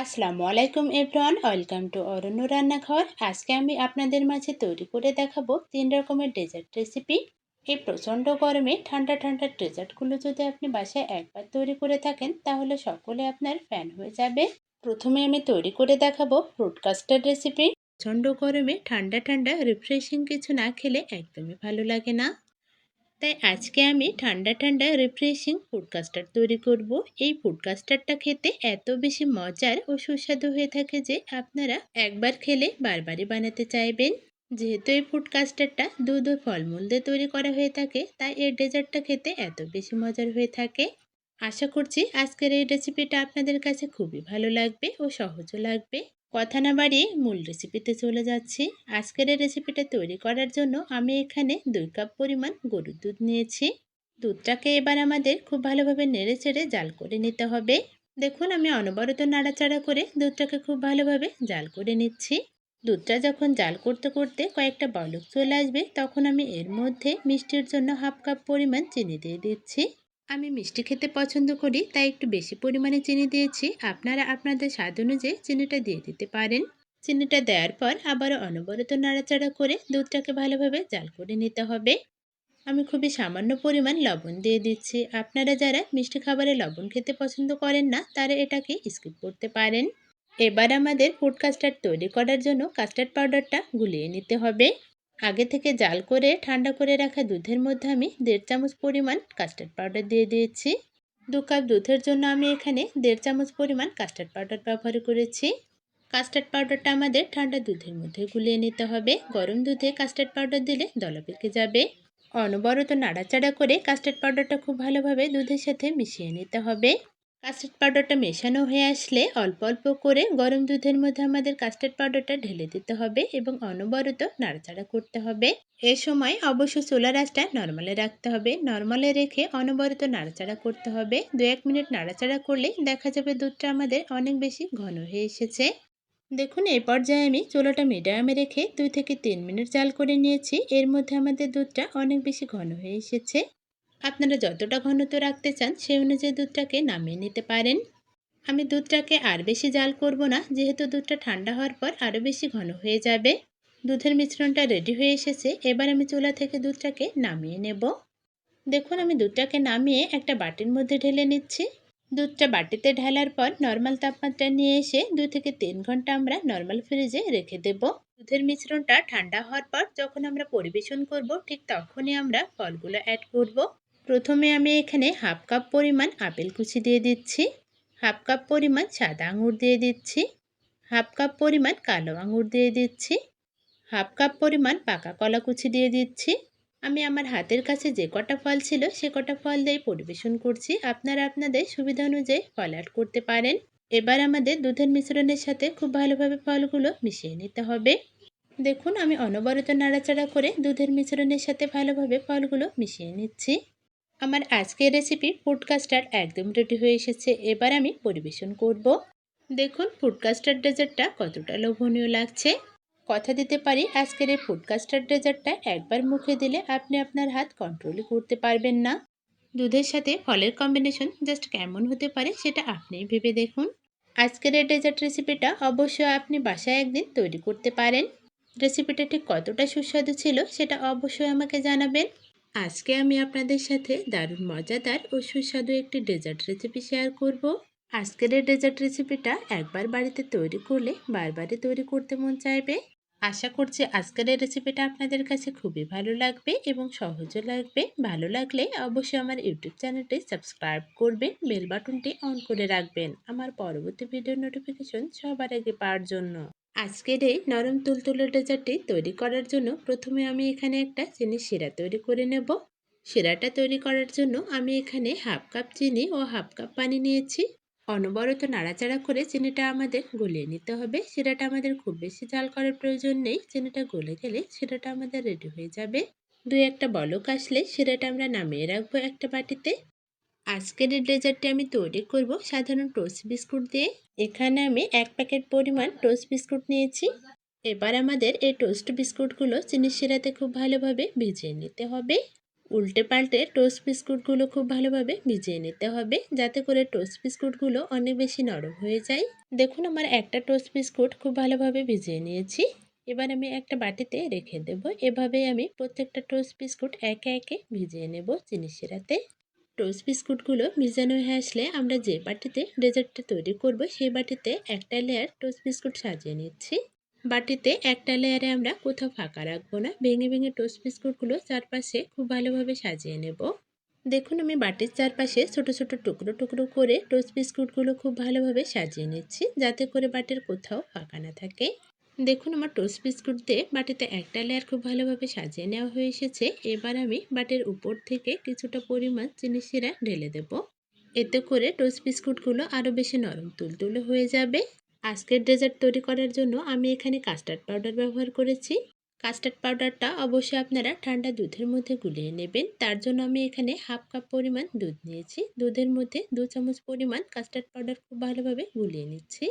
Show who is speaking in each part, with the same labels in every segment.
Speaker 1: আসসালামু আলাইকুম everyone, welcome to অরণ্য রান্নাঘর। আজকে আমি আপনাদের মাঝে তৈরি করে দেখাবো তিন রকমের ডেজার্ট রেসিপি। এই প্রচণ্ড গরমে ঠান্ডা ঠান্ডা ডেজার্টগুলো যদি আপনি বাসায় একবার তৈরি করে থাকেন, তাহলে সকলে আপনার ফ্যান হয়ে যাবে। প্রথমে আমি তৈরি করে দেখাবো ফ্রুট কাস্টার্ড রেসিপি। প্রচণ্ড গরমে ঠান্ডা ঠান্ডা রিফ্রেশিং কিছু না খেলে একদমই ভালো লাগে না। তাই আজকে আমি ঠান্ডা ঠান্ডা রিফ্রেশিং ফুড কাস্টার্ড তৈরি করব। এই ফুড কাস্টার্ডটা খেতে এত বেশি মজার ও সুস্বাদু হয়ে থাকে যে আপনারা একবার খেলে বারবারই বানাতে চাইবেন। যেহেতু এই ফুড কাস্টার্ডটা দুধ ও ফলমূল দিয়ে তৈরি করা হয়ে থাকে, তাই এর ডেজার্টটা খেতে এত বেশি মজার হয়ে থাকে। আশা করছি আজকের এই রেসিপিটা আপনাদের কাছে খুবই ভালো লাগবে ও সহজও লাগবে। কথা না বাড়িয়ে মূল রেসিপিতে চলে যাচ্ছি। আজকের এই রেসিপিটা তৈরি করার জন্য আমি এখানে দুই কাপ পরিমাণ গরুর দুধ নিয়েছি। দুধটাকে এবার আমাদের খুব ভালোভাবে নেড়ে চেড়ে জাল করে নিতে হবে। দেখুন, আমি অনবরত নাড়াচাড়া করে দুধটাকে খুব ভালোভাবে জাল করে নিচ্ছি। দুধটা যখন জাল করতে করতে কয়েকটা বলক চলে আসবে, তখন আমি এর মধ্যে মিষ্টির জন্য হাফ কাপ পরিমাণ চিনি দিয়ে দিচ্ছি। আমি মিষ্টি খেতে পছন্দ করি, তাই একটু বেশি পরিমাণে চিনি দিয়েছি। আপনারা আপনাদের স্বাদ অনুযায়ী চিনিটা দিয়ে দিতে পারেন। চিনিটা দেওয়ার পর আবারও অনবরত নাড়াচাড়া করে দুধটাকে ভালোভাবে জাল করে নিতে হবে। আমি খুবই সামান্য পরিমাণ লবণ দিয়ে দিচ্ছি। আপনারা যারা মিষ্টি খাবারে লবণ খেতে পছন্দ করেন না, তারা এটাকে স্কিপ করতে পারেন। এবার আমাদের ফুড কাস্টার্ড তৈরি করার জন্য কাস্টার্ড পাউডারটা গুলিয়ে নিতে হবে। আগে থেকে জাল করে, ঠান্ডা করে রাখা দুধের মধ্যে আমি দেড় চামচ পরিমাণ কাস্টার্ড পাউডার দিয়ে দিয়েছি। দু কাপ দুধের জন্য আমি এখানে দেড় চামচ পরিমাণ কাস্টার্ড পাউডার ব্যবহার করেছি। কাস্টার্ড পাউডারটা আমাদের ঠান্ডা দুধের মধ্যে গুলিয়ে নিতে হবে। গরম দুধে কাস্টার্ড পাউডার দিলে দলা পেকে যাবে। অনবরত নাড়াচাড়া করে কাস্টার্ড পাউডারটা খুব ভালোভাবে দুধের সাথে মিশিয়ে নিতে হবে। কাস্টার্ড পাউডারটা মেশানো হয়ে আসলে অল্প অল্প করে গরম দুধের মধ্যে আমাদের কাস্টার্ড পাউডারটা ঢেলে দিতে হবে এবং অনবরত নাড়াচাড়া করতে হবে। এ সময় অবশ্য চুলার আঁচটা নর্মালে রাখতে হবে। নর্মালে রেখে অনবরত নাড়াচাড়া করতে হবে। দু এক মিনিট নাড়াচাড়া করলে দেখা যাবে দুধটা আমাদের অনেক বেশি ঘন হয়ে এসেছে। দেখুন এই পর্যায়ে আমি চুলোটা মিডিয়ামে রেখে দুই থেকে তিন মিনিট জাল করে নিয়েছি। এর মধ্যে আমাদের দুধটা অনেক বেশি ঘন হয়ে এসেছে। আপনারা যতটা ঘনত্ব রাখতে চান সেই অনুযায়ী দুধটাকে নামিয়ে নিতে পারেন। আমি দুধটাকে আর বেশি জাল করব না, যেহেতু দুধটা ঠান্ডা হওয়ার পর আরও বেশি ঘন হয়ে যাবে। দুধের মিশ্রণটা রেডি হয়ে এসেছে, এবার আমি চুলা থেকে দুধটাকে নামিয়ে নেব। দেখুন, আমি দুধটাকে নামিয়ে একটা বাটির মধ্যে ঢেলে নিচ্ছি। দুধটা বাটিতে ঢালার পর নর্মাল তাপমাত্রা নিয়ে এসে দু থেকে তিন ঘণ্টা আমরা নর্মাল ফ্রিজে রেখে দেব। দুধের মিশ্রণটা ঠান্ডা হওয়ার পর যখন আমরা পরিবেশন করব, ঠিক তখনই আমরা ফলগুলো অ্যাড করব। প্রথমে আমি এখানে হাফ কাপ পরিমাণ আপেল কুচি দিয়ে দিচ্ছি, হাফ কাপ পরিমাণ সাদা আঙুর দিয়ে দিচ্ছি, হাফ কাপ পরিমাণ কালো আঙুর দিয়ে দিচ্ছি, হাফ কাপ পরিমাণ পাকা কলা কুচি দিয়ে দিচ্ছি। আমি আমার হাতের কাছে যে কটা ফল ছিল সে কটা ফল দিয়ে পরিবেশন করছি। আপনারা আপনাদের সুবিধা অনুযায়ী ফল অ্যাড করতে পারেন। এবার আমাদের দুধের মিশ্রণের সাথে খুব ভালোভাবে ফলগুলো মিশিয়ে নিতে হবে। দেখুন, আমি অনবরত নাড়াচাড়া করে দুধের মিশ্রণের সাথে ভালোভাবে ফলগুলো মিশিয়ে নিচ্ছি। আমার আজকের রেসিপি ফুড কাস্টার্ড একদম রেডি হয়ে এসেছে। এবার আমি পরিবেশন করব। দেখুন ফুড কাস্টার্ড ডেজার্টটা কতটা লোভনীয় লাগছে। কথা দিতে পারি, আজকের এই ফুড কাস্টার্ড ডেজার্টটা একবার মুখে দিলে আপনি আপনার হাত কন্ট্রোলই করতে পারবেন না। দুধের সাথে ফলের কম্বিনেশন জাস্ট কেমন হতে পারে সেটা আপনিই ভেবে দেখুন। আজকের এই ডেজার্ট রেসিপিটা অবশ্যই আপনি বাসায় একদিন তৈরি করতে পারেন। রেসিপিটা ঠিক কতটা সুস্বাদু ছিল সেটা অবশ্যই আমাকে জানাবেন। আজকে আমি আপনাদের সাথে দারুণ মজাদার ও সুস্বাদু একটি ডেজার্ট রেসিপি শেয়ার করব। আজকের এই ডেজার্ট রেসিপিটা একবার বাড়িতে তৈরি করলে বারবারই তৈরি করতে মন চাইবে। আশা করছি আজকের এই রেসিপিটা আপনাদের কাছে খুবই ভালো লাগবে এবং সহজও লাগবে। ভালো লাগলে অবশ্যই আমার ইউটিউব চ্যানেলটি সাবস্ক্রাইব করবেন, বেল বাটনটি অন করে রাখবেন। আমার পরবর্তী ভিডিও নোটিফিকেশন সবার আগে পাওয়ার জন্য। আজকের এই নরম তুলতুলে ডেজার্টটি তৈরি করার জন্য প্রথমে আমি এখানে একটা চিনি শিরা তৈরি করে নেব। শিরাটা তৈরি করার জন্য আমি এখানে হাফ কাপ চিনি ও হাফ কাপ পানি নিয়েছি। অনবরত নাড়াচাড়া করে চিনিটা আমাদের গলিয়ে নিতে হবে। শিরাটা আমাদের খুব বেশি জাল করার প্রয়োজন নেই। চিনিটা গলে গেলে শিরাটা আমাদের রেডি হয়ে যাবে। দুই একটা বলক আসলে শিরাটা আমরা নামিয়ে রাখব একটা বাটিতে। আজকের ডেজার্টটি আমি তৈরি করব সাধারণ টোস্ট বিস্কুট দিয়ে। এখানে আমি এক প্যাকেট পরিমাণ টোস্ট বিস্কুট নিয়েছি। এবার আমাদের এই টোস্ট বিস্কুটগুলো চিনির শিরাতে খুব ভালোভাবে ভিজিয়ে নিতে হবে। উল্টে পাল্টে টোস্ট বিস্কুটগুলো খুব ভালোভাবে ভিজিয়ে নিতে হবে যাতে করে টোস্ট বিস্কুটগুলো অনেক বেশি নরম হয়ে যায়। দেখুন আমার একটা টোস্ট বিস্কুট খুব ভালোভাবে ভিজিয়ে নিয়েছি। এবার আমি একটা বাটিতে রেখে দেব। এভাবে আমি প্রত্যেকটা টোস্ট বিস্কুট একে একে ভিজিয়ে নেব চিনি শিরাতে। টোস্ট বিস্কুটগুলো ভিজানো হয়ে আসলে আমরা যে বাটিতে ডেজার্টটা তৈরি করব, সেই বাটিতে একটা লেয়ার টোস্ট বিস্কুট সাজিয়ে নিচ্ছি। বাটিতে একটা লেয়ারে আমরা কোথাও ফাঁকা রাখব না, ভেঙে ভেঙে টোস্ট বিস্কুটগুলো চারপাশে খুব ভালোভাবে সাজিয়ে নেব। দেখুন, আমি বাটির চারপাশে ছোট ছোট টুকরো টুকরো করে টোস্ট বিস্কুটগুলো খুব ভালোভাবে সাজিয়ে নিচ্ছি, যাতে করে বাটির কোথাও ফাঁকা না থাকে। দেখুন, আমার টোস্ট বিস্কুট দিয়ে বাটিতে একটা লেয়ার খুব ভালোভাবে সাজিয়ে নেওয়া হয়ে এসেছে। এবার আমি বাটির উপর থেকে কিছুটা পরিমাণ চিনি শিরা ঢেলে দেব। এতে করে টোস্ট বিস্কুটগুলো আরও বেশি নরম তুলতুলে হয়ে যাবে। আজকের ডেজার্ট তৈরি করার জন্য আমি এখানে কাস্টার্ড পাউডার ব্যবহার করেছি। কাস্টার্ড পাউডারটা অবশ্যই আপনারা ঠান্ডা দুধের মধ্যে গুলিয়ে নেবেন। তার জন্য আমি এখানে হাফ কাপ পরিমাণ দুধ নিয়েছি। দুধের মধ্যে দু চামচ পরিমাণ কাস্টার্ড পাউডার খুব ভালোভাবে গুলিয়ে নিচ্ছি।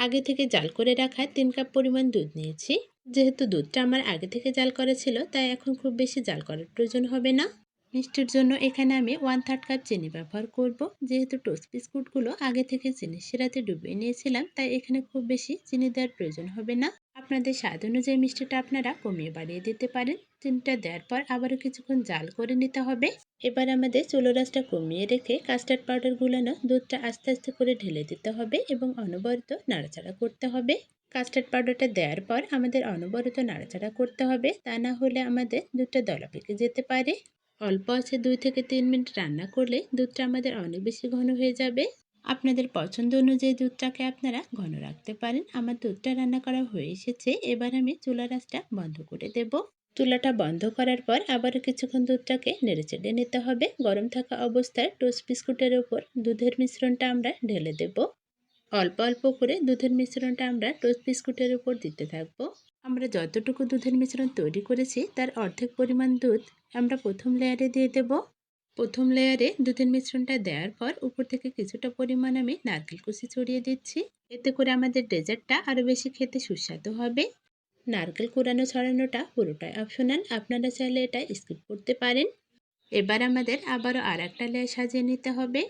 Speaker 1: আগে থেকে জাল করে রাখা তিন কাপ পরিমাণ দুধ নিয়েছি। যেহেতু দুধটা আমার আগে থেকে জাল করা ছিল, তাই এখন খুব বেশি জাল করার প্রয়োজন হবে না। মিষ্টির জন্য এখানে আমি ওয়ান থার্ড কাপ চিনি ব্যবহার করব। যেহেতু টোস্ট বিস্কুটগুলো আগে থেকে চিনি সেরাতে ডুবিয়ে নিয়েছিলাম, তাই এখানে খুব বেশি চিনি দেওয়ার প্রয়োজন হবে না। আপনাদের স্বাদ অনুযায়ী মিষ্টিটা আপনারা কমিয়ে বাড়িয়ে দিতে পারেন। চিনিটা দেওয়ার পর আবারও কিছুক্ষণ জাল করে নিতে হবে। এবার আমাদের চুলো রাসটা কমিয়ে রেখে কাস্টার্ড পাউডার গুলানো দুধটা আস্তে আস্তে করে ঢেলে দিতে হবে এবং অনবরত নাড়াচাড়া করতে হবে। কাস্টার্ড পাউডারটা দেওয়ার পর আমাদের অনবরত নাড়াচাড়া করতে হবে। তা না হলে আমাদের দুধটা দলা পেকে যেতে পারে। অল্প আছে দুই থেকে তিন মিনিট রান্না করলে দুধটা আমাদের অনেক বেশি ঘন হয়ে যাবে। আপনাদের পছন্দ অনুযায়ী দুধটাকে আপনারা ঘন রাখতে পারেন। আমার দুধটা রান্না করা হয়ে এসেছে। এবার আমি চুলা রাসটা বন্ধ করে দেব। চুলাটা বন্ধ করার পর আবারও কিছুক্ষণ দুধটাকে নেড়ে চেড়ে নিতে হবে। গরম থাকা অবস্থায় টোস্ট বিস্কুটের ওপর দুধের মিশ্রণটা আমরা ঢেলে দেব। অল্প অল্প করে দুধের মিশ্রণটা আমরা টোস্ট বিস্কুটের উপর দিতে থাকব। আমরা যতটুকু দুধের মিশ্রণ তৈরি করেছি, তার অর্ধেক পরিমাণ দুধ আমরা প্রথম লেয়ারে দিয়ে দেব। প্রথম লেয়ারে দুধের মিশ্রণটা দেওয়ার পর উপর থেকে কিছুটা পরিমাণ আমি নারকেল কুচি ছড়িয়ে দিচ্ছি। এতে করে আমাদের ডেজার্টটা আরও বেশি খেতে সুস্বাদু হবে। নারকেল কুড়ানো ছড়ানোটা পুরোটাই অপশনাল আপনারা চাইলে এটা স্কিপ করতে পারেন। এবার আমাদের আবারও আর একটা লেয়ার সাজিয়ে নিতে হবে।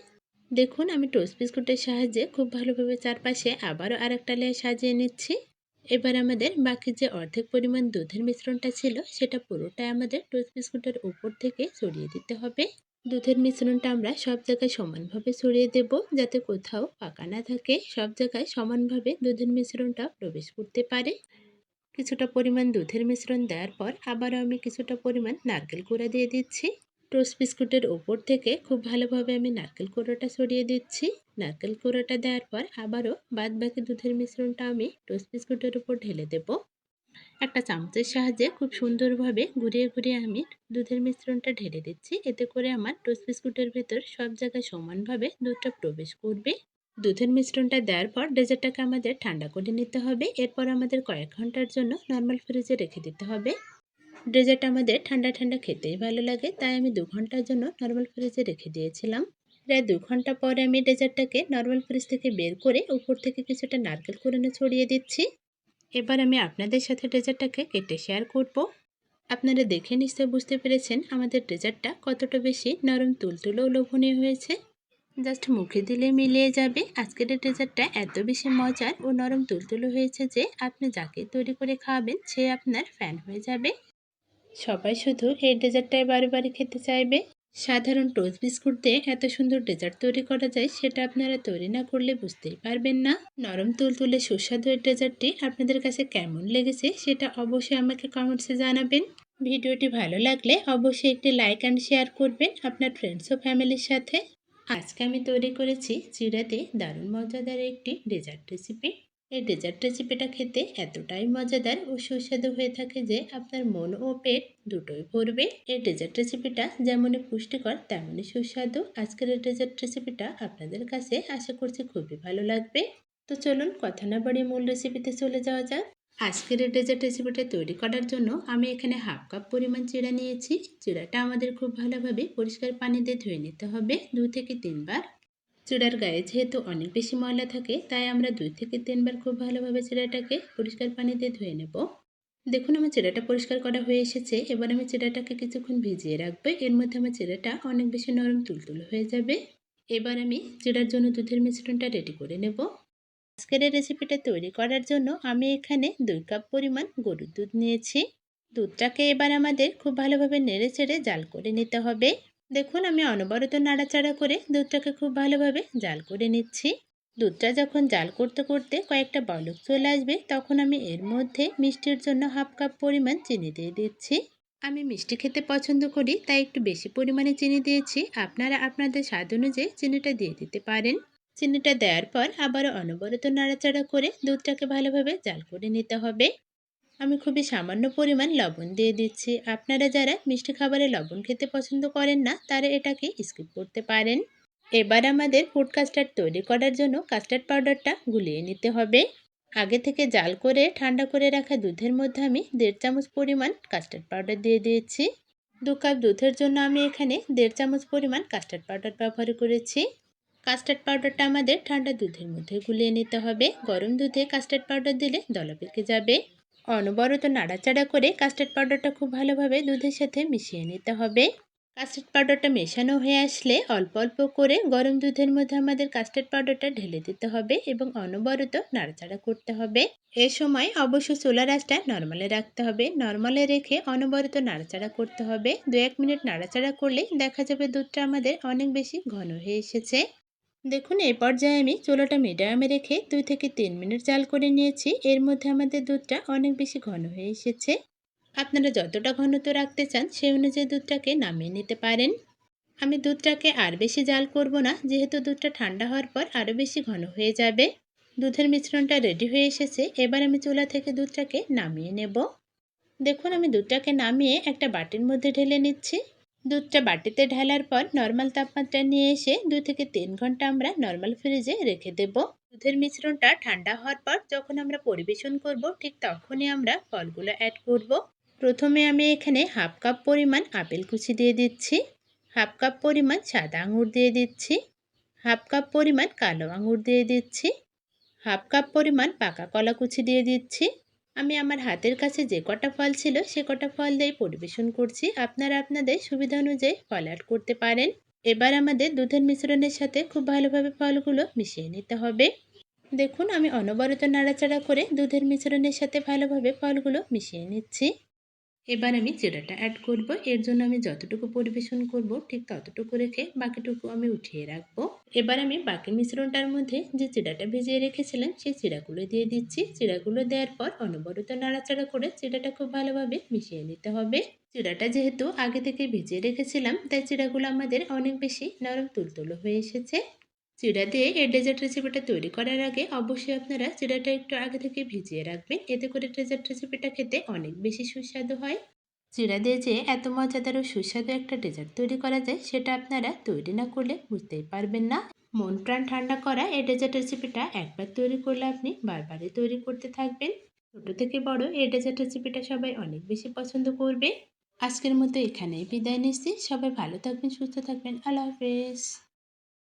Speaker 1: দেখুন, আমি টোস্ট বিস্কুটের সাহায্যে খুব ভালোভাবে চারপাশে আবারও আর একটা লেয়ার সাজিয়ে নিচ্ছি। এবার আমাদের বাকি যে অর্ধেক পরিমাণ দুধের মিশ্রণটা ছিল, সেটা পুরোটাই আমাদের টোস্ট বিস্কুটের উপর থেকে ছড়িয়ে দিতে হবে। দুধের মিশ্রণটা আমরা সব জায়গায় সমানভাবে ছড়িয়ে দেব, যাতে কোথাও ফাঁকা না থাকে। সব জায়গায় সমানভাবে দুধের মিশ্রণটা প্রবেশ করতে পারে। কিছুটা পরিমাণ দুধের মিশ্রণ দেওয়ার পর আবারও আমি কিছুটা পরিমাণ নারকেল কুড়া দিয়ে দিচ্ছি। টোস্ট বিস্কুটের ওপর থেকে খুব ভালোভাবে আমি নারকেল কুড়োটা ছড়িয়ে দিচ্ছি। নারকেল কুড়োটা দেওয়ার পর আবারও বাদ বাকি দুধের মিশ্রণটা আমি টোস্ট বিস্কুটের উপর ঢেলে দেব। একটা চামচের সাহায্যে খুব সুন্দরভাবে ঘুরিয়ে ঘুরিয়ে আমি দুধের মিশ্রণটা ঢেলে দিচ্ছি। এতে করে আমার টোস্ট বিস্কুটের ভেতর সব জায়গায় সমানভাবে দুধটা প্রবেশ করবে। দুধের মিশ্রণটা দেওয়ার পর ডেজার্টটাকে আমাদের ঠান্ডা করে নিতে হবে। এরপর আমাদের কয়েক ঘণ্টার জন্য নর্মাল ফ্রিজে রেখে দিতে হবে। ডেজার্ট আমাদের ঠান্ডা ঠান্ডা খেতেই ভালো লাগে, তাই আমি দু ঘণ্টার জন্য নর্মাল ফ্রিজে রেখে দিয়েছিলাম। প্রায় দু ঘণ্টা পরে আমি ডেজার্টটাকে নর্মাল ফ্রিজ থেকে বের করে উপর থেকে কিছুটা নারকেল কুড়ানো ছড়িয়ে দিচ্ছি। এবার আমি আপনাদের সাথে ডেজার্টটাকে কেটে শেয়ার করব। আপনারা দেখে নিশ্চয় বুঝতে পেরেছেন আমাদের ডেজার্টটা কতটা বেশি নরম, তুলতুলো লোভনীয় হয়েছে। জাস্ট মুখে দিলে মিলিয়ে যাবে। আজকের ডেজার্টটা এত বেশি মজার ও নরম, তুলতুলো হয়েছে যে আপনি যাকে তৈরি করে খাওয়াবেন সে আপনার ফ্যান হয়ে যাবে। সবাই শুধু এই ডেজার্টটাই বারে বারে খেতে চাইবে। সাধারণ টোস্ট বিস্কুট দিয়ে এত সুন্দর ডেজার্ট তৈরি করা যায়, সেটা আপনারা তৈরি না করলে বুঝতেই পারবেন না। নরম তুলতুলে সুস্বাদু এই ডেজার্টটি আপনাদের কাছে কেমন লেগেছে, সেটা অবশ্যই আমাকে কমেন্টসে জানাবেন। ভিডিওটি ভালো লাগলে অবশ্যই একটি লাইক অ্যান্ড শেয়ার করবেন আপনার ফ্রেন্ডস ও ফ্যামিলির সাথে। আজকে আমি তৈরি করেছি চিড়াতে দারুণ মজাদার একটি ডেজার্ট রেসিপি এই ডেজার্ট রেসিপিটা খেতে এতটাই মজাদার ও সুস্বাদু হয়ে থাকে যে আপনার মন ও পেট দুটোই ভরবে। এই ডেজার্ট রেসিপিটা যেমনই পুষ্টিকর, তেমনই সুস্বাদু। আজকের এই ডেজার্ট রেসিপিটা আপনাদের কাছে আশা করছি খুবই ভালো লাগবে। তো চলুন কথা না বাড়িয়ে মূল রেসিপিতে চলে যাওয়া যাক। আজকের এই ডেজার্ট রেসিপিটা তৈরি করার জন্য আমি এখানে হাফ কাপ পরিমাণ চিড়া নিয়েছি। চিড়াটা আমাদের খুব ভালোভাবে পরিষ্কার পানিতে ধুয়ে নিতে হবে দু থেকে তিনবার। চিড়ার গায়ে যেহেতু অনেক বেশি ময়লা থাকে, তাই আমরা দুই থেকে তিনবার খুব ভালোভাবে চিড়াটাকে পরিষ্কার পানিতে ধুয়ে নেব। দেখুন, আমার চিড়াটা পরিষ্কার করা হয়ে এসেছে। এবার আমি চিড়াটাকে কিছুক্ষণ ভিজিয়ে রাখব। এর মধ্যে আমার চিড়াটা অনেক বেশি নরম তুলতুল হয়ে যাবে। এবার আমি চিড়ার জন্য দুধের মিশ্রণটা রেডি করে নেব। আজকের এই রেসিপিটা তৈরি করার জন্য আমি এখানে দুই কাপ পরিমাণ গরুর দুধ নিয়েছি। দুধটাকে এবার আমাদের খুব ভালোভাবে নেড়ে চেড়ে জাল করে নিতে হবে। দেখুন, আমি অনবরত নাড়াচাড়া করে দুধটাকে খুব ভালোভাবে জাল করে নিচ্ছি। দুধটা যখন জাল করতে করতে কয়েকটা বলক চলে আসবে, তখন আমি এর মধ্যে মিষ্টির জন্য হাফ কাপ পরিমাণ চিনি দিয়ে দিচ্ছি। আমি মিষ্টি খেতে পছন্দ করি, তাই একটু বেশি পরিমাণে চিনি দিয়েছি। আপনারা আপনাদের স্বাদ অনুযায়ী চিনিটা দিয়ে দিতে পারেন। চিনিটা দেওয়ার পর আবারও অনবরত নাড়াচাড়া করে দুধটাকে ভালোভাবে জাল করে নিতে হবে। আমি খুবই সামান্য পরিমাণ লবণ দিয়ে দিচ্ছি। আপনারা যারা মিষ্টি খাবারে লবণ খেতে পছন্দ করেন না, তারা এটাকে স্কিপ করতে পারেন। এবার আমাদের ফুড কাস্টার্ড তৈরি করার জন্য কাস্টার্ড পাউডারটা গুলিয়ে নিতে হবে। আগে থেকে জাল করে, ঠান্ডা করে রাখা দুধের মধ্যে আমি দেড় চামচ পরিমাণ কাস্টার্ড পাউডার দিয়ে দিয়েছি। দু কাপ দুধের জন্য আমি এখানে দেড় চামচ পরিমাণ কাস্টার্ড পাউডার ব্যবহার করেছি। কাস্টার্ড পাউডারটা আমাদের ঠান্ডা দুধের মধ্যে গুলিয়ে নিতে হবে। গরম দুধে কাস্টার্ড পাউডার দিলে দলা পেকে যাবে। অনবরত নাড়াচাড়া করে কাস্টার্ড পাউডারটা খুব ভালোভাবে দুধের সাথে মিশিয়ে নিতে হবে। কাস্টার্ড পাউডারটা মেশানো হয়ে আসলে অল্প অল্প করে গরম দুধের মধ্যে আমাদের কাস্টার্ড পাউডারটা ঢেলে দিতে হবে এবং অনবরত নাড়াচাড়া করতে হবে। এ সময় অবশ্য চুলা রাসটা নর্মালে রাখতে হবে। নর্মালে রেখে অনবরত নাড়াচাড়া করতে হবে। দু এক মিনিট নাড়াচাড়া করলে দেখা যাবে দুধটা আমাদের অনেক বেশি ঘন হয়ে এসেছে। দেখুন এই পর্যায়ে আমি চুলোটা মিডিয়ামে রেখে দুই থেকে তিন মিনিট জাল করে নিয়েছি। এর মধ্যে আমাদের দুধটা অনেক বেশি ঘন হয়ে এসেছে। আপনারা যতটা ঘনত্ব রাখতে চান সেই অনুযায়ী দুধটাকে নামিয়ে নিতে পারেন। আমি দুধটাকে আর বেশি জাল করব না, যেহেতু দুধটা ঠান্ডা হওয়ার পর আরও বেশি ঘন হয়ে যাবে। দুধের মিশ্রণটা রেডি হয়ে এসেছে, এবার আমি চুলা থেকে দুধটাকে নামিয়ে নেব। দেখুন, আমি দুধটাকে নামিয়ে একটা বাটির মধ্যে ঢেলে নিচ্ছি। দুধটা বাটিতে ঢালার পর নর্মাল তাপমাত্রা নিয়ে এসে দু থেকে তিন ঘণ্টা আমরা নর্মাল ফ্রিজে রেখে দেব। দুধের মিশ্রণটা ঠান্ডা হওয়ার পর যখন আমরা পরিবেশন করব, ঠিক তখনই আমরা ফলগুলো অ্যাড করব। প্রথমে আমি এখানে হাফ কাপ পরিমাণ আপেল কুচি দিয়ে দিচ্ছি হাফ কাপ পরিমাণ সাদা আঙুর দিয়ে দিচ্ছি হাফ কাপ পরিমাণ কালো আঙুর দিয়ে দিচ্ছি হাফ কাপ পরিমাণ পাকা কলা কুচি দিয়ে দিচ্ছি। আমি আমার হাতের কাছে যে কটা ফল ছিল, সে কটা ফল দিয়ে পরিবেশন করছি। আপনারা আপনাদের সুবিধা অনুযায়ী ফল অ্যাড করতে পারেন। এবার আমাদের দুধের মিশ্রণের সাথে খুব ভালোভাবে ফলগুলো মিশিয়ে নিতে হবে। দেখুন, আমি অনবরত নাড়াচাড়া করে দুধের মিশ্রণের সাথে ভালোভাবে ফলগুলো মিশিয়ে নিচ্ছি। এবার আমি চিড়াটা অ্যাড করব, এর জন্য আমি যতটুকু পরিবেশন করব, ঠিক ততটুকু রেখে বাকিটুকু আমি উঠিয়ে রাখব। এবার আমি বাকি মিশ্রণটার মধ্যে যে চিড়াটা ভিজিয়ে রেখেছিলাম, সেই চিড়াগুলো দিয়ে দিচ্ছি। চিড়াগুলো দেওয়ার পর অনবরত নাড়াচাড়া করে চিড়াটা খুব ভালোভাবে মিশিয়ে নিতে হবে। চিড়াটা যেহেতু আগে থেকে ভিজিয়ে রেখেছিলাম, তাই চিড়াগুলো আমাদের অনেক বেশি নরম তুলতুলো হয়ে এসেছে। চিড়া দিয়ে এই ডেজার্ট রেসিপিটা তৈরি করার আগে অবশ্যই আপনারা চিড়াটা একটু আগে থেকে ভিজিয়ে রাখবেন। এতে করে ডেজার্ট রেসিপিটা খেতে অনেক বেশি সুস্বাদু হয়। চিড়া দিয়ে যে এত মজাদার ও সুস্বাদু একটা ডেজার্ট তৈরি করা যায়, সেটা আপনারা তৈরি না করলে বুঝতেই পারবেন না। মন প্রাণ ঠান্ডা করা এই ডেজার্ট রেসিপিটা একবার তৈরি করলে আপনি বারবারই তৈরি করতে থাকবেন। ছোটো থেকে বড় এই ডেজার্ট রেসিপিটা সবাই অনেক বেশি পছন্দ করবে। আজকের মতো এখানেই বিদায় নিচ্ছি। সবাই ভালো থাকবেন, সুস্থ থাকবেন। আল্লাহ হাফেজ।